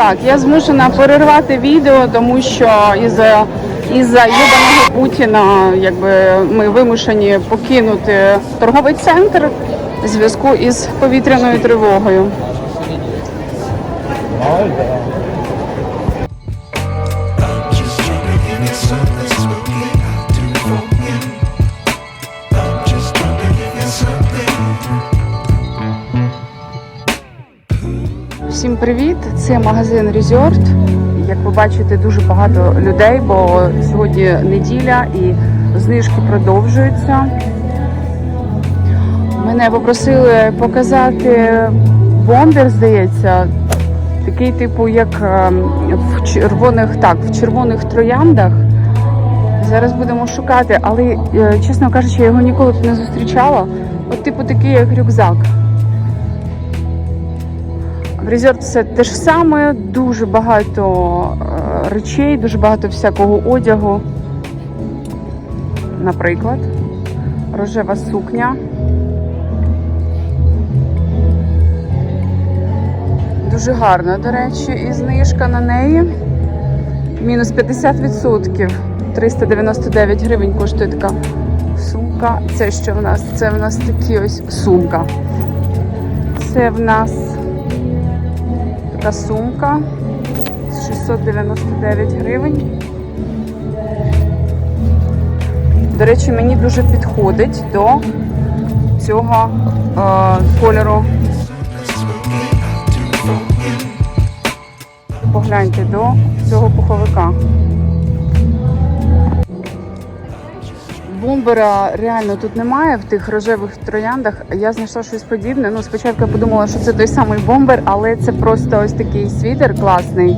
Так, я змушена перервати відео, тому що із-за із-за юбаного Путіна якби ми вимушені покинути торговий центр в зв'язку із повітряною тривогою. Привіт! Це магазин Resort. Як ви бачите, дуже багато людей, бо сьогодні неділя і знижки продовжуються. Мене попросили показати бомбер, здається, такий типу, як ем, в червоних, так, в червоних трояндах. Зараз будемо шукати, але е, чесно кажучи, я його ніколи не зустрічала. От, типу, такий як рюкзак. В резерв все те ж саме, дуже багато е, речей, дуже багато всякого одягу. Наприклад, рожева сукня. Дуже гарна, до речі, і знижка на неї. Мінус 50%. 399 гривень коштує така сумка. Це що в нас? Це в нас такі ось сумка. Це в нас така сумка з 699 гривень. До речі, мені дуже підходить до цього е, кольору. Погляньте до цього пуховика. Бомбера реально тут немає в тих рожевих трояндах. Я знайшла щось подібне. Ну, спочатку я подумала, що це той самий бомбер, але це просто ось такий світер класний.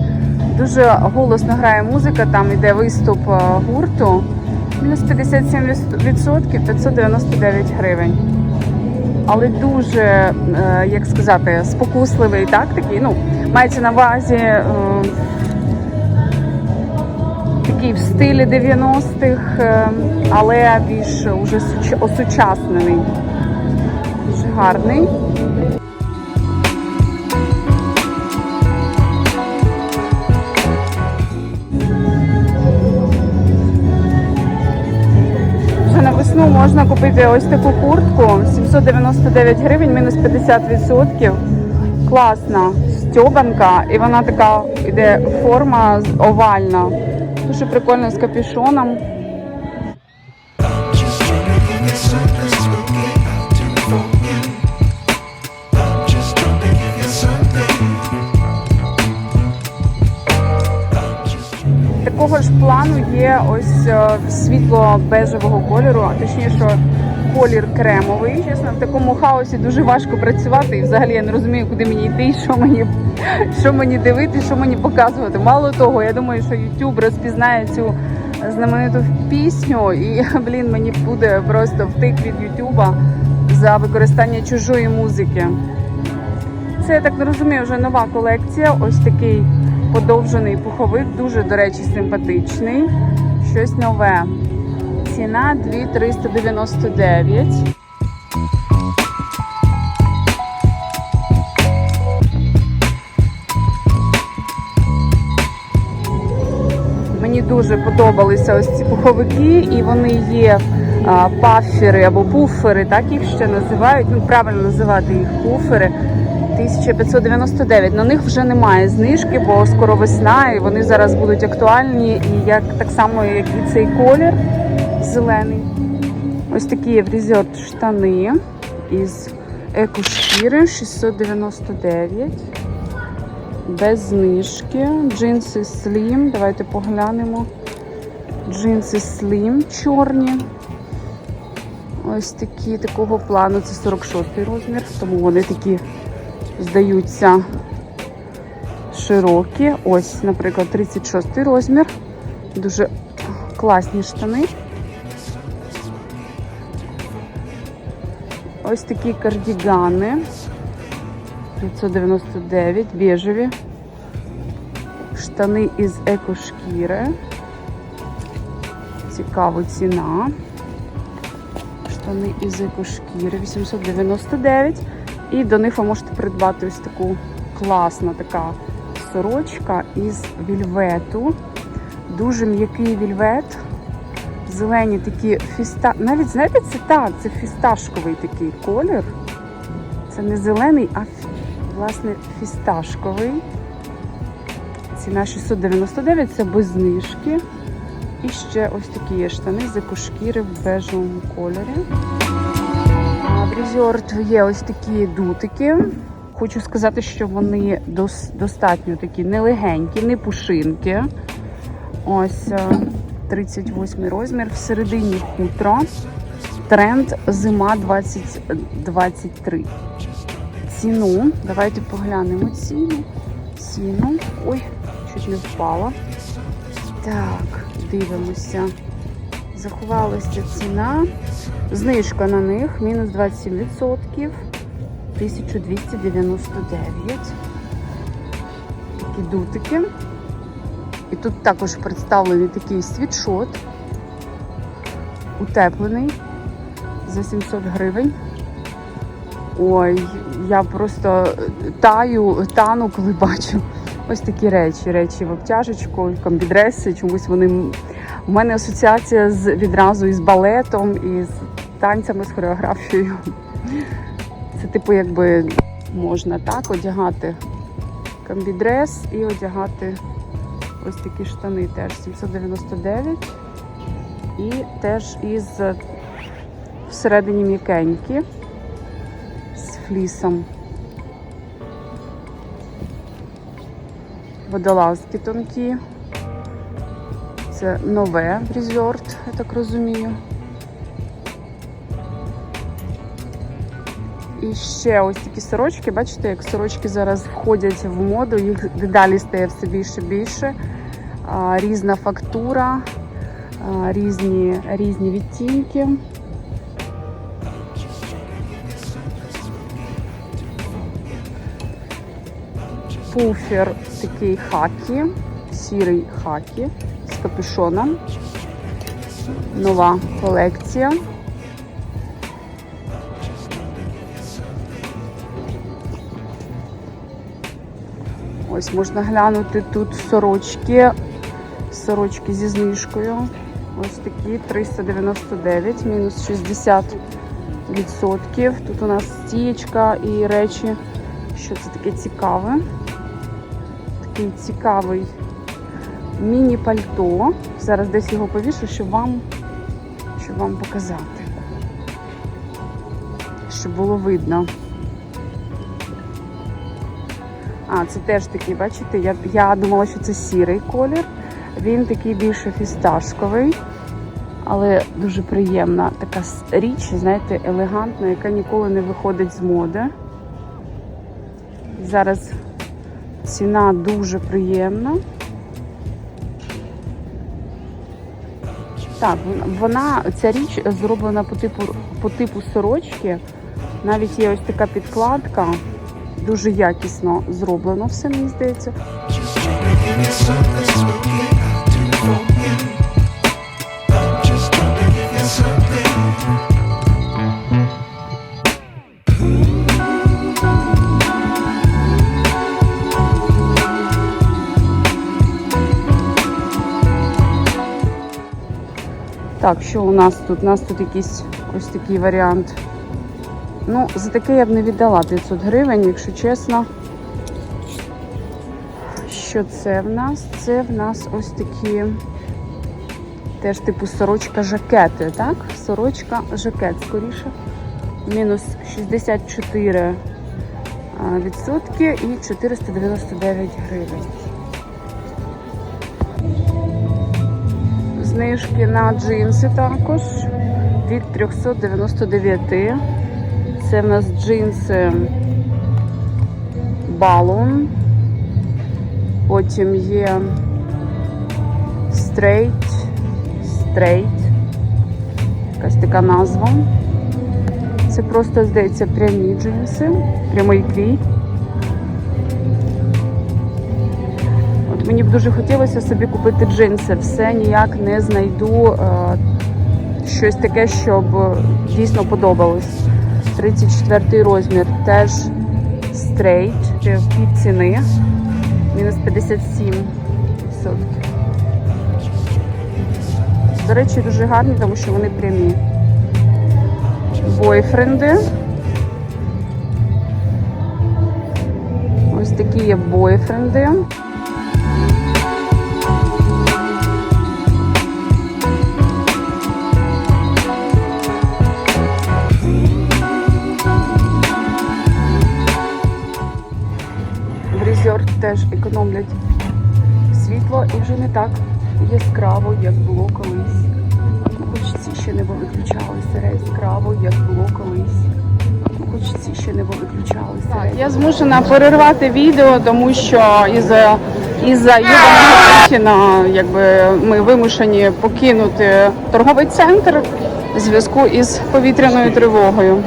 Дуже голосно грає музика, там іде виступ е, гурту. Мінус 57%, 599 гривень. Але дуже, е, як сказати, спокусливий, так такий. Ну, мається на увазі. Такий в стилі 90-х, е, але більш уже осучаснений. Дуже гарний. Вже на весну можна купити ось таку куртку 799 гривень, мінус 50%. Класна стьобанка, і вона така іде форма овальна. Дуже прикольно з капюшоном. Такого ж плану є ось е, світло бежевого кольору, а точніше колір кремовий. Чесно, в такому хаосі дуже важко працювати. І взагалі я не розумію, куди мені йти, що мені, що мені дивитися, що мені показувати. Мало того, я думаю, що YouTube розпізнає цю знамениту пісню, і блін, мені буде просто втик від YouTube за використання чужої музики. Це я так не розумію, вже нова колекція. Ось такий подовжений пуховик, дуже, до речі, симпатичний. Щось нове. Ціна 2399. Мені дуже подобалися ось ці пуховики, і вони є а, паффери або пуфери, так їх ще називають. Ну, правильно називати їх пуфери. 1599. На них вже немає знижки, бо скоро весна, і вони зараз будуть актуальні. І як так само, як і цей колір зелений. Ось такі в штани із екошкіри 699. Без знижки. Джинси Slim. Давайте поглянемо. Джинси Slim чорні. Ось такі такого плану. Це 46 розмір, тому вони такі здаються широкі. Ось, наприклад, 36 розмір. Дуже класні штани. Ось такі кардігани. 599, біжеві. Штани із екошкіри. Цікава ціна. Штани із екошкіри 899. І до них ви можете придбати ось таку класна така сорочка із вільвету. Дуже м'який вільвет. Зелені такі фіста. Навіть знаєте, це та, це фісташковий такий колір. Це не зелений, а власне фісташковий. Ціна 699, це без знижки. І ще ось такі є штани з екошкіри в бежевому кольорі. В Resort є ось такі дутики. Хочу сказати, що вони достатньо такі нелегенькі, не пушинки. Ось е, 38 розмір. Всередині хутро. Тренд зима 2023. Ціну. Давайте поглянемо ціну. Ціну. Ой, чуть не впала. Так, дивимося. Заховалася ціна. Знижка на них мінус 27%. 1299. Такі дутики. І тут також представлений такий світшот. Утеплений за 700 гривень. Ой, я просто таю, тану, коли бачу ось такі речі. Речі в обтяжечку, комбідреси. Чомусь вони. У мене асоціація з відразу із балетом, і з танцями, з хореографією. Це типу, якби можна так одягати комбідрес і одягати ось такі штани теж 799. І теж із всередині м'якенькі з флісом. Водолазки тонкі. Це нове резорт, я так розумію. І ще ось такі сорочки. Бачите, як сорочки зараз входять в моду, їх дедалі стає все більше більше. Різна фактура, різні, різні відтінки. Пуфер такий хакі, сірий хакі з капюшоном. Нова колекція. Ось можна глянути тут сорочки. Сорочки зі знижкою. Ось такі 399, мінус 60 відсотків. Тут у нас стієчка і речі. Що це таке цікаве? Такий цікавий міні-пальто. Зараз десь його повішу, щоб вам, щоб вам показати. Щоб було видно. А, це теж такий, бачите, я, я думала, що це сірий колір. Він такий більше фісташковий, але дуже приємна така річ, знаєте, елегантна, яка ніколи не виходить з моди. Зараз ціна дуже приємна. Так, вона- ця річ зроблена по типу, по типу сорочки. Навіть є ось така підкладка. Дуже якісно зроблено все, мені здається. Так, що у нас тут? У нас тут якийсь ось такий варіант. Ну, за таке я б не віддала 500 гривень, якщо чесно. Що це в нас? Це в нас ось такі теж типу сорочка жакети, так? Сорочка жакет скоріше. Мінус 64 а, відсотки і 499 гривень. Знижки на джинси також від 399. Це в нас джинси Balloon. Потім є Straight, Straight. Якась така назва. Це просто, здається, прямі джинси, прямий крій. От мені б дуже хотілося собі купити джинси. Все ніяк не знайду е, щось таке, щоб дійсно подобалось. 34 розмір теж стрейт, пів ціни. Мінус 57 До речі, дуже гарні, тому що вони прямі. Бойфренди. Ось такі є бойфренди. Економлять світло і вже не так яскраво, як було колись. Хоч ці ще не виключалися яскраво, як було колись. Хоч ці ще не виключалися. Так, я змушена перервати відео, тому що із-за із-за Юрія якби ми вимушені покинути торговий центр в зв'язку із повітряною тривогою.